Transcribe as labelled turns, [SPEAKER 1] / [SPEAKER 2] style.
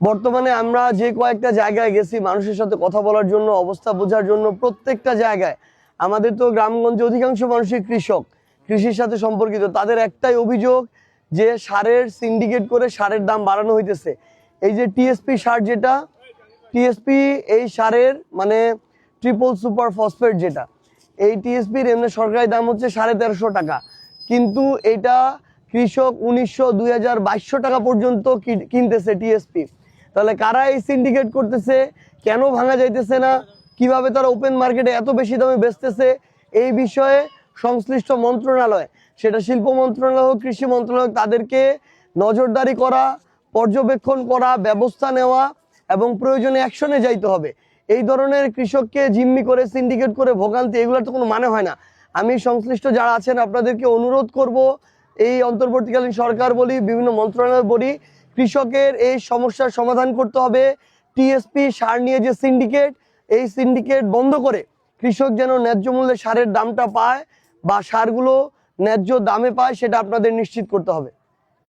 [SPEAKER 1] বর্তমানে আমরা যে কয়েকটা জায়গায় গেছি মানুষের সাথে কথা বলার জন্য, অবস্থা বোঝার জন্য প্রত্যেকটা জায়গায়। আমাদের তো গ্রামগঞ্জে অধিকাংশ মানুষই কৃষক, কৃষির সাথে সম্পর্কিত। তাদের একটাই অভিযোগ যে সারের সিন্ডিকেট করে সারের দাম বাড়ানো হইতেছে। এই যে টিএসপি সার যেটা টিএসপি এই সারের মানে ট্রিপল সুপার ফসফেট যেটা, এই টিএসপির এমনি সরকারি দাম হচ্ছে সাড়ে তেরোশো টাকা। কিন্তু এটা কৃষক উনিশশো, দুই টাকা পর্যন্ত কিনতেছে টিএসপি তাহলে কারা এই সিন্ডিকেট করতেছে? কেন ভাঙা যাইতেছে না? কীভাবে তারা ওপেন মার্কেটে এত বেশি দামে বেচতেছে? এই বিষয়ে সংশ্লিষ্ট মন্ত্রণালয়, সেটা শিল্প মন্ত্রণালয় হোক, কৃষি মন্ত্রণালয় তাদেরকে নজরদারি করা, পর্যবেক্ষণ করা, ব্যবস্থা নেওয়া এবং প্রয়োজনে অ্যাকশনে যাইতে হবে। এই ধরনের কৃষককে জিম্মি করে সিন্ডিকেট করে ভোগান্তি, এগুলোর তো কোনো মানে হয় না। আমি সংশ্লিষ্ট যারা আছেন, আপনাদেরকে অনুরোধ করব, এই অন্তর্বর্তীকালীন সরকার বলি, বিভিন্ন মন্ত্রণালয় বলি কৃষকের এই সমস্যার সমাধান করতে হবে। টিএসপি সার নিয়ে যে সিন্ডিকেট এই সিন্ডিকেট বন্ধ করে কৃষক যেন ন্যায্য মূল্যে সারের দামটা পায় বা সারগুলো ন্যায্য দামে পায়, সেটা আপনাদের নিশ্চিত করতে হবে।